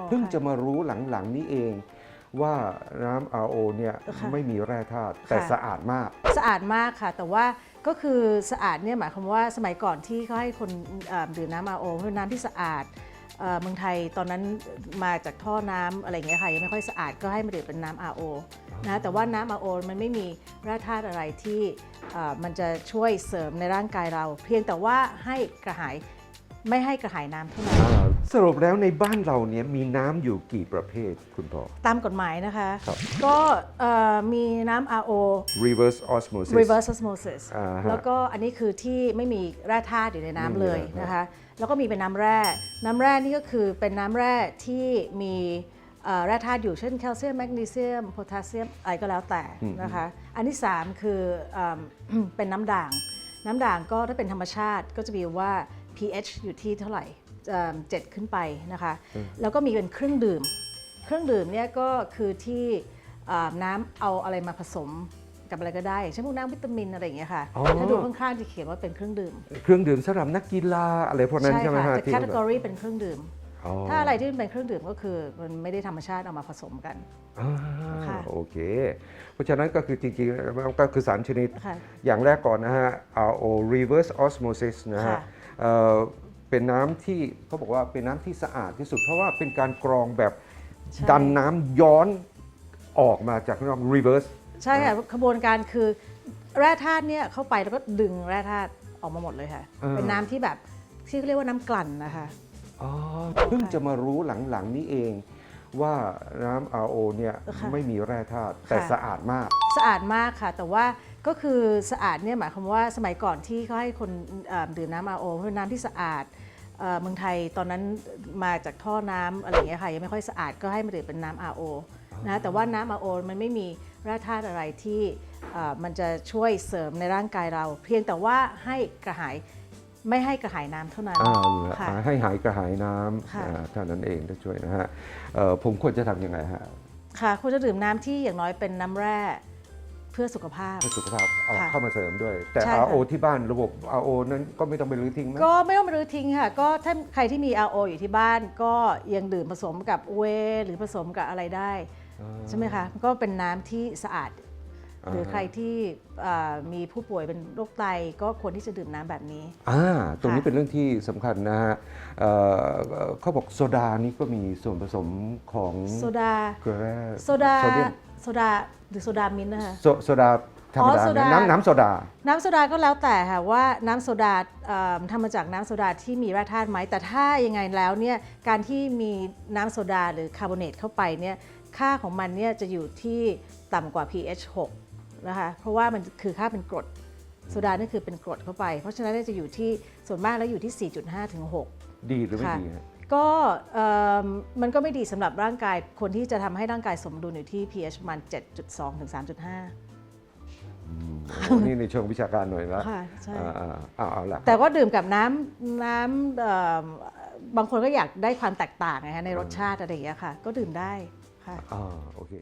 อ๋อเพิ่งค่ะจะมารู้หลังๆนี้เองว่าน้ำ RO เนี่ยค่ะไม่มีแร่ธาตุแต่ค่ะสะอาดมาก สะอาดมากค่ะ แต่ว่าก็คือสะอาดเนี่ยหมายความว่าสมัยก่อนที่เขาให้คนเอ่อดื่มน้ำอาโอคือน้ำที่สะอาดเอ่อเมืองไทยตอนนั้นมาจากท่อน้ำอะไรอย่างเงี้ยค่ะยังไม่ค่อยสะอาดก็ให้มาดื่มเป็นน้ำ RO นะแต่ว่าน้ำ RO มันไม่มีแร่ธาตุอะไรที่เอ่อมันจะช่วยเสริมในร่างกายเรา เพียงแต่ว่าให้กระหาย ไม่ให้กระหายน้ำเท่านั้นอ่าสรุปแล้วในบ้านเราเนี่ยมีน้ำอยู่กี่ประเภทคุณพ่อ ตามกฎหมายนะคะ ครับ ก็เอ่อมีน้ำ RO reverse osmosis reverse osmosis อ่าฮะ แล้วก็อันนี้คือที่ไม่มีแร่ธาตุอยู่ในน้ำไม่มีเลยแร่ธาตุนะคะ แล้วก็มีเป็นน้ำแร่ น้ำแร่นี่ก็คือเป็นน้ำแร่ที่มีเอ่อแร่ธาตุอยู่เช่นแคลเซียมแมกนีเซียมโพแทสเซียมอะไรก็แล้วแต่นะคะ อันที่3คือเอิ่ม เป็นน้ำด่าง น้ำด่างก็ถ้าเป็นธรรมชาติก็จะมีว่า pH อยู่ที่เท่าไหร่เอิ่มเจ็ดขึ้นไปนะคะ แล้วก็มีเป็นเครื่องดื่ม เครื่องดื่มเนี่ยก็คือที่เอ่อน้ำเอาอะไรมาผสมกับอะไรก็ได้อย่างเช่นพวกน้ำวิตามินอะไรอย่างเงี้ยค่ะอ๋อถ้าดูข้างๆจะเขียนว่าเป็นเครื่องดื่ม เครื่องดื่มสำหรับนักกีฬาอะไรพวกนั้นใช่ไหมค่ะฮะแต่ที่แคตตากรีเป็นเครื่องดื่มอ๋อ ถ้าอะไรที่เป็นเครื่องดื่มก็คือมันไม่ได้ธรรมชาติเอามาผสมกันอ่าค่ะโอเค เพราะฉะนั้นก็คือจริงๆแล้วก็คือสารชนิดค่ะอย่างแรกก่อนนะฮะ RO reverse osmosis นะฮะค่ะเอ่อเป็นน้ำที่เขาบอกว่าเป็นน้ำที่สะอาดที่สุด เพราะว่าเป็นการกรองแบบใช่ดันน้ำย้อนออกมาจากข้างนอก reverse ใช่ค่ะขบวนการคือแร่ธาตุเนี่ยเข้าไปแล้วก็ดึงแร่ธาตุออกมาหมดเลยค่ะอ่าเป็นน้ำที่แบบที่เขาเรียกว่าน้ำกลั่นนะคะอ๋อ เพิ่งจะมารู้หลังๆนี้เองว่าน้ำ RO เนี่ยค่ะไม่มีแร่ธาตุแต่ค่ะสะอาดมาก สะอาดมากค่ะ แต่ว่าก็คือสะอาดเนี่ยหมายความว่าสมัยก่อนที่เขาให้คนเอ่อดื่มน้ำ RO คือน้ำที่สะอาดเอ่อเมืองไทยตอนนั้นมาจากท่อน้ำอะไรอย่างเงี้ยค่ะยังไม่ค่อยสะอาดก็ให้มาดื่มเป็นน้ำ RO นะแต่ว่าน้ำ RO มันไม่มีแร่ธาตุอะไรที่เอ่อมันจะช่วยเสริมในร่างกายเรา เพียงแต่ว่าให้กระหาย ไม่ให้กระหายน้ำเท่านั้นอ่าค่ะ ให้หายกระหายน้ค่ะำอ่าเท่านั้นเองจะช่วยนะฮะเอ่อผมควรจะทำยังไงฮะค่ะควรจะดื่มน้ำที่อย่างน้อยเป็นน้ำแร่เพื่อสุขภาพ เพื่อสุขภาพเอาค่ะเข้ามาเสริมด้วย แต่ ใช่ค่ะ RO ที่บ้านระบบ RO นั้นก็ไม่ต้องไปรื้อทิ้งไหม ก็ไม่ต้องไปรื้อทิ้งค่ะ ก็ถ้าใครที่มี RO อยู่ที่บ้าน ก็ยังดื่มผสมกับเวย์หรือผสมกับอะไรได้ ใช่ไหมคะ ก็เป็นน้ำที่สะอาด หรือใครที่อ่ามีผู้ป่วยเป็นโรคไตก็ควรที่จะดื่มน้ำแบบนี้อ่าตรงนี้ค่ะเป็นเรื่องที่สำคัญนะฮะเอ่อเขาบอกโซดานี่ก็มีส่วนผสมของโซดาเกลือแร่โซดาโซเดียมโซดาหรือโซดามิ้นท์นะคะโซโซดาธรรมอ๋อดาโซดาน้ำน้ำโซดา น้ำโซดาก็แล้วแต่ค่ะว่าน้ำโซดาเอ่อทำมาจากน้ำโซดาที่มีแร่ธาตุไหมแต่ถ้ายังไงแล้วเนี่ยการที่มีน้ำโซดาหรือคาร์บอเนตเข้าไปเนี่ยค่าของมันเนี่ยจะอยู่ที่ต่ำกว่า pH 6 นะคะ เพราะว่ามันคือค่าเป็นกรดโซดานี่คือเป็นกรดเข้าไป เพราะฉะนั้นเนี่ยจะอยู่ที่ส่วนมากแล้วอยู่ที่ 4.5 ถึง 6 ดีหรือไม่ค่ะดีฮะก็เอิ่มมันก็ไม่ดีสำหรับร่างกายคนที่จะทำให้ร่างกายสมดุลอยู่ที่ pH ประมาณ 7.2 ถึง 3.5โอ้นี่ในเชิงวิชาการหน่อยละค่ะใช่อ่าอ่าเอาเอาละแต่ก็ดื่มกับน้ำน้ำเอิ่มบางคนก็อยากได้ความแตกต่างไงคะในรสชาติอะไรอย่างเงี้ยค่ะ ก็ดื่มได้ค่ะอ่าโอเค